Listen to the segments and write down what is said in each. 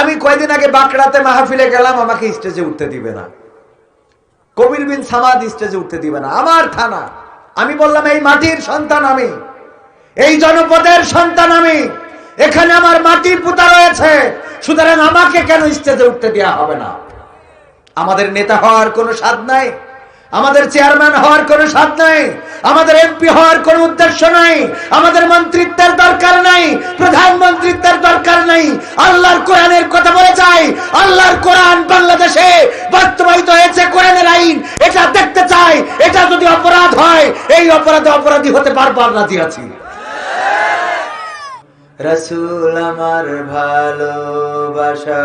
আমি কয়দিন আগে বাঁকড়াতে মাহফিলে গেলাম, আমাকে স্টেজে উঠতে দিবে না। কবির বিন সামাদ স্টেজে উঠতে দিবে না। আমার থানা। আমি বললাম, এই মাটির সন্তান আমি। এই জনপদের সন্তান আমি। এখানে আমার মাটির পুতা রয়েছে। সুতরাং আমাকে কেন স্টেজে উঠতে দেওয়া হবে না? আমাদের নেতা হওয়ার কোনো স্বাদ নাই। আমাদের চেয়ারম্যান হওয়ার কোনো স্বাদ নাই, আমাদের এমপি হওয়ার কোনো উদ্দেশ্য নাই, আমাদের মন্ত্রিত্বের দরকার নাই, প্রধানমন্ত্রিত্বের দরকার নাই। আল্লাহর কোরআনের কথা বলে চাই, আল্লাহর কোরআন বাংলাদেশে বাস্তবায়িত হয়েছে কোরআনের আইন। এটা দেখতে চাই, এটা যদি অপরাধ হয়, এই অপরাধে অপরাধী হতে বারবার রাজি আছি। রসুল আমার ভালোবাসা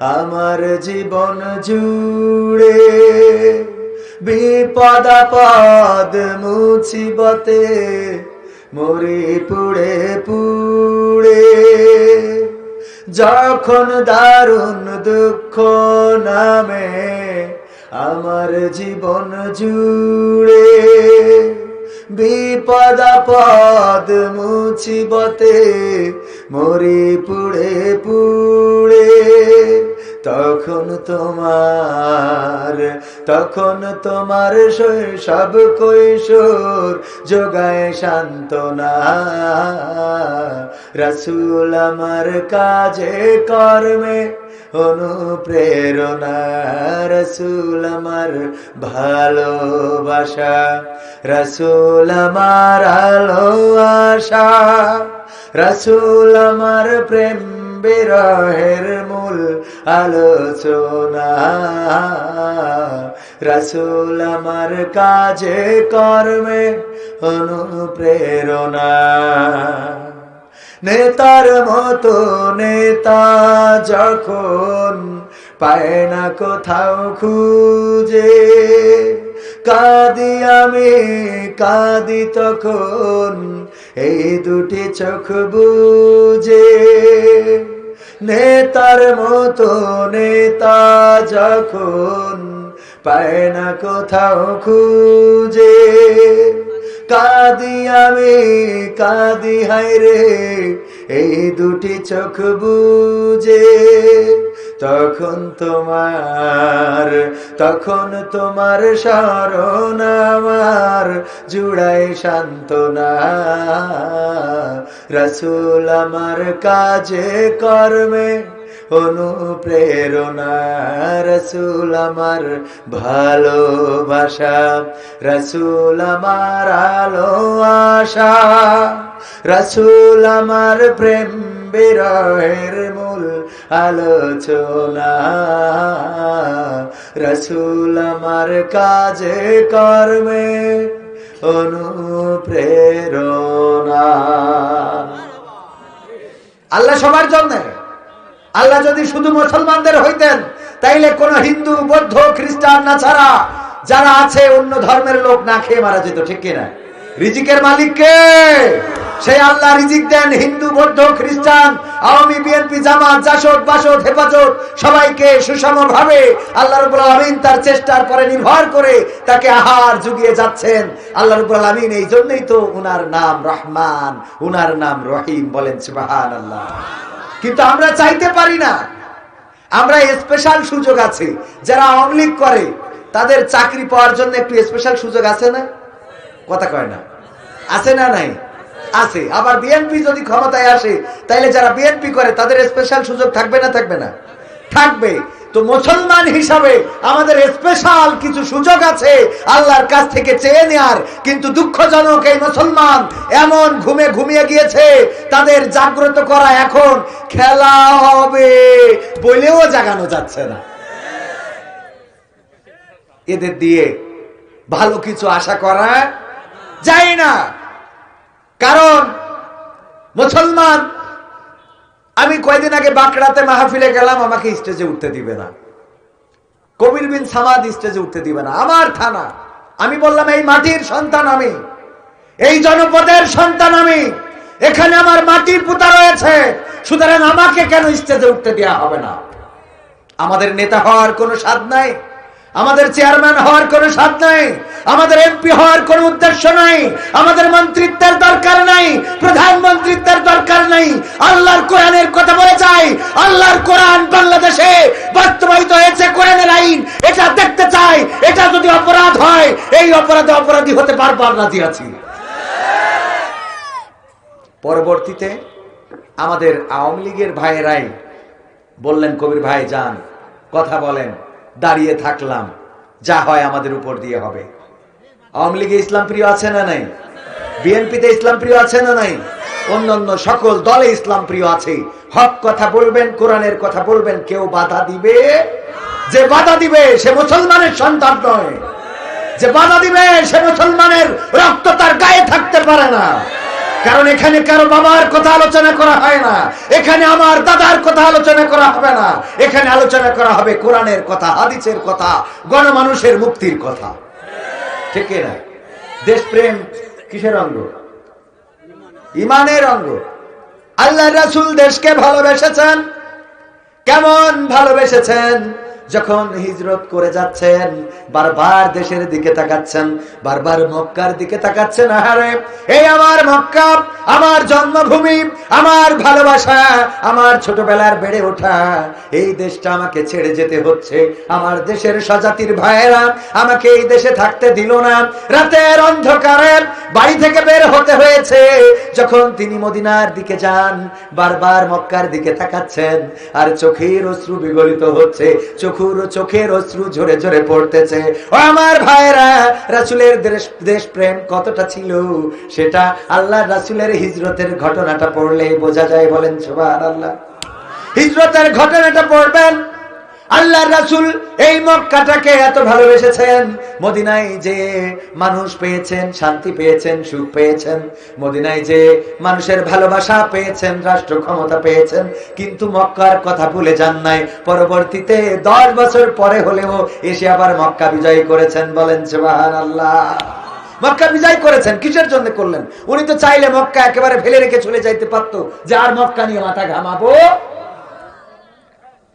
আমার জীবন জুড়ে বিপদাপদ মুছিবতে মরি পুড়ে পুড়ে। যখন দারুণ দুঃখ নামে আমার জীবন জুড়ে বিপদাপদ মুছিবতে মরি পুড়ে পুড়ে। তখন তোমার তখন তোমার শৈশব কৈশোর যোগায় সান্ত্বনা। রসুল আমার কাজে, কর্মে অনুপ্রেরণা। রসুল আমার ভালোবাসা। রসুল আমার আলো, আশা। রসুল আমার প্রেম বিরহের মূল আলোচনা। রসুল আমার কাজে কর্মে অনুপ্রেরণা। নেতার মতো নেতা যখন পায় না কোথাও খুঁজে কাঁদি আমি, কাঁদি তখন এই দুটি চোখ বুঝে। নেতার মতো নেতা যখন পায় না কোথাও খুঁজে। কাঁদি আমি, কাঁদি হাই রে এই দুটি চোখ বুঝে তখন তোমার তখন তোমার স্মরণ আমার জুড়াই সান্ত্বনা। রসুল আমার কাজে কর্মে অনুপ্রেরণা রসুল আমার ভালোবাসা, রসুল আমার আলো, আশা, রসুল আমার প্রেম বিরহের মূল আলোচনা, রসুল আমার কাজে, কর্মে অনুপ্রেরণা। আল্লাহ সবার জন্য আল্লাহ যদি শুধু মুসলমানদের হইতেন, তাইলে কোন হিন্দু, বৌদ্ধ, খ্রিস্টান না ছাড়া যারা আছে অন্য ধর্মের লোক না খেয়ে মারা যেত, ঠিক কিনা? রিজিকের মালিক কে? সেই আল্লাহ রিজিক দেন, হিন্দু, বৌদ্ধ, খ্রিস্টান, আওয়ামী, বিএনপি, জামাত, জাসদ, বাসদ, হেফাজত, সবাইকে সুষম ভাবে আল্লাহ রবুল আলমিন তার চেষ্টার পরে নির্ভর করে তাকে আহার জুগিয়ে যাচ্ছেন। আল্লাহ রবুল আলমিন এই জন্যই তো উনার নাম রহমান, উনার নাম রহিম বলেন সুবাহান আল্লাহ কিন্তু আমরা চাইতে পারি না। আমরা স্পেশাল সুযোগ আছে, যারা আওয়ামী করে, তাদের চাকরি পাওয়ার জন্য একটু স্পেশাল সুযোগ আছে না? কথা কয় না। আছে না নাই? আছে। আবার বিএনপি যদি ক্ষমতায় আসে, তাইলে যারা বিএনপি করে, তাদের স্পেশাল সুযোগ থাকবে না থাকবে না? থাকবে। তো মুসলমান হিসাবে আমাদের স্পেশাল কিছু সুযোগ আছে আল্লাহর কাছ থেকে চেয়ে নেয়ার। কিন্তু দুঃখজনক এই মুসলমান এমন ঘুমে ঘুমিয়ে গিয়েছে, তাদের জাগ্রত করা এখন খেলা হবে বলেও জাগানো যাচ্ছে না। এদের দিয়ে ভালো কিছু আশা করা যায় না। কারণ, মুসলমান, আমি কয়দিন আগে বাঁকড়াতে মাহফিলে গেলাম, আমাকে স্টেজে উঠতে দিবে না। কবির বিন সামাদ স্টেজে উঠতে দিবে না। আমার থানা, আমি বললাম, এই মাটির সন্তান আমি। এই জনপদের সন্তান আমি। এখানে আমার মাটির পুতা রয়েছে। সুতরাং আমাকে কেন স্টেজে উঠতে দেওয়া হবে না? আমাদের নেতা হওয়ার কোনো স্বাদ নাই। আমাদের চেয়ারম্যান হওয়ার কোনো স্বাদ নাই, আমাদের এমপি হওয়ার কোনো উদ্দেশ্য নাই, আমাদের মন্ত্রিত্বের দরকার নাই, প্রধানমন্ত্রিত্বের দরকার নাই। আল্লাহর কোরআনের কথা বলে চাই, আল্লাহর কোরআন বাংলাদেশে বাস্তবায়িত হয়েছে কোরআনের আইন, এটা দেখতে চাই, এটা যদি অপরাধ হয়, এই অপরাধে অপরাধী হতে পারবার রাজি আছি। পরবর্তীতে আমাদের আওয়ামী লীগের ভাইয়েরাই বললেন, কবির ভাই, যান, কথা বলেন। দাঁড়িয়ে থাকলাম। যা হয় আমাদের উপর দিয়ে হবে। আওয়ামী লীগে ইসলাম প্রিয় আছে না নাই? বিএনপিতে ইসলাম প্রিয় আছে না নাই? অন্যান্য সকল দলে ইসলাম প্রিয় আছে। হক কথা বলবেন, কোরআনের কথা বলবেন, কেউ বাধা দিবে? যে বাধা দিবে, সে মুসলমানের সন্তান নয়। যে বাধা দিবে, সে মুসলমানের রক্ত তার গায়ে থাকতে পারে না। কারণ এখানে কারও বাবার কথা আলোচনা করা হয় না। এখানে আমার দাদার কথা আলোচনা করা হবে না। এখানে আলোচনা করা হবে কোরআনের কথা, হাদিসের কথা, গণমানুষের মুক্তির কথা। ঠিক না? দেশপ্রেম কিসের অঙ্গ? ইমানের অঙ্গ। আল্লাহ রাসুল দেশকে ভালোবেসেছেন। কেমন ভালোবেসেছেন? যখন হিজরত করে যাচ্ছেন, বারবার দেশের দিকে তাকাচ্ছেন, বারবার মক্কার দিকে তাকাচ্ছেন, আহারে এই আমার মক্কা, আমার জন্মভূমি, আমার ভালোবাসা, আমার ছোটবেলার বেড়ে ওঠা, এই দেশটা আমাকে ছেড়ে যেতে হচ্ছে। আমার দেশের স্বজাতির ভাইয়েরা আমাকে এই দেশে থাকতে দিল না। রাতের অন্ধকারে বাড়ি থেকে বের হতে হয়েছে। যখন তিনি মদিনার দিকে যান, বারবার মক্কার দিকে তাকাচ্ছেন, আর চোখের অশ্রু বিগলিত হচ্ছে। চোখুর চোখের অশ্রু ঝরে ঝরে পড়তেছে। ও আমার ভাইরা রাসুলের দেশ দেশ প্রেম কতটা ছিল? সেটা আল্লাহ রাসুলের হিজরতের ঘটনাটা পড়লে বোঝা যায় বলেন সবার আল্লাহ হিজরতের ঘটনাটা পড়বেন আল্লাহ রাসুল এই মক্কাটাকে এত ভালোবেসেছেন। মদিনায় যে মানুষ পেয়েছেন, শান্তি পেয়েছেন, সুখ পেয়েছেন, মদিনায় যে মানুষের ভালোবাসা পেয়েছেন, রাষ্ট্র ক্ষমতা পেয়েছেন, কিন্তু মক্কার কথা ভুলে যান নাই। পরবর্তীতে দশ বছর পরে হলেও এসে আবার মক্কা বিজয় করেছেন বলেন সুবহান আল্লাহ মক্কা বিজয় করেছেন, কিসের জন্য করলেন? উনি তো চাইলে মক্কা একেবারে ফেলে রেখে চলে যাইতে পারতো। যে আর মক্কা নিয়ে মাথা ঘামাবো?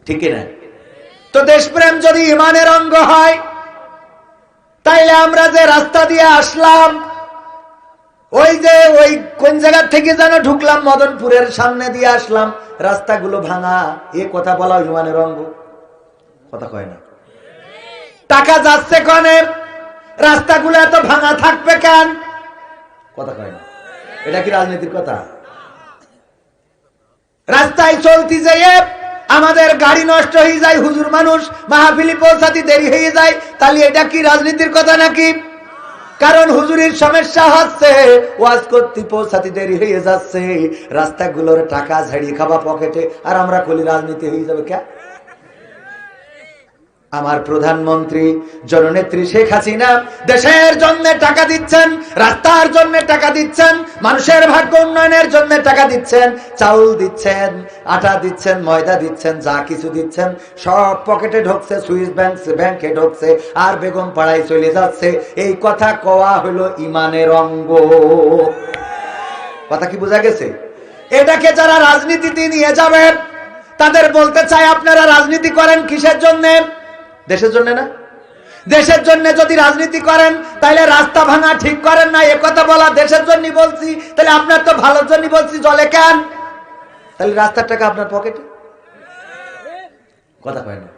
ঠিক না। তো দেশপ্রেম যদি ইমানের অঙ্গ হয়, তাইলে আমরা যে রাস্তা দিয়ে আসলাম, ওই যে ওই কোন জায়গা থেকে যেন ঢুকলাম, মদনপুরের সামনে দিয়ে আসলাম, রাস্তাগুলো ভাঙা, এ কথা বলা ইমানের অঙ্গ। কথা কয় না। টাকা যাচ্ছে কনে, রাস্তাগুলো এত ভাঙা থাকবে কেন? কথা কয় না। এটা কি রাজনীতির কথা? রাস্তায় চলতি যেয়ে আমাদের গাড়ি নষ্ট হয়ে যায়, হুজুর মানুষ, মাহফিলি পৌঁছাতে দেরি হয়ে যায়, তাহলে এটা কি রাজনীতির কথা নাকি? কারণ হুজুরির সমস্যা হচ্ছে, ওয়াজ করতে পৌঁছাতে দেরি হয়ে যাচ্ছে, রাস্তাগুলোর টাকা ঝাড়িয়ে খাওয়া পকেটে, আর আমরা খুলি রাজনীতি হয়ে যাবে কে? আমার প্রধানমন্ত্রী, জননেত্রী শেখ হাসিনা দেশের জন্য টাকা দিচ্ছেন, রাস্তার জন্য টাকা দিচ্ছেন, মানুষের ভাগ্য উন্নয়নের জন্য টাকা দিচ্ছেন, চাউল দিচ্ছেন, আটা দিচ্ছেন, ময়দা দিচ্ছেন, যা কিছু দিচ্ছেন, সব পকেটে ঢুকছে, সুইস ব্যাংক ব্যাংকে ঢুকছে, আর বেগম পাড়ায় চলে যাচ্ছে। এই কথা কওয়া হলো ইমানের অঙ্গ। কথা কি বোঝা গেছে? এটাকে যারা রাজনীতিতে নিয়ে যাবেন, তাদের বলতে চাই আপনারা রাজনীতি করেন কিসের জন্যে? দেশের জন্য না? দেশের জন্য যদি রাজনীতি করেন তাহলে রাস্তা ভাঙা ঠিক করেন না, এ কথা বলা দেশের জন্য বলছি। তাহলে আপনার তো ভালোর জন্য বলছি, জলে কেন? তাহলে রাস্তার টাকা আপনার পকেটে? কথা কয় না।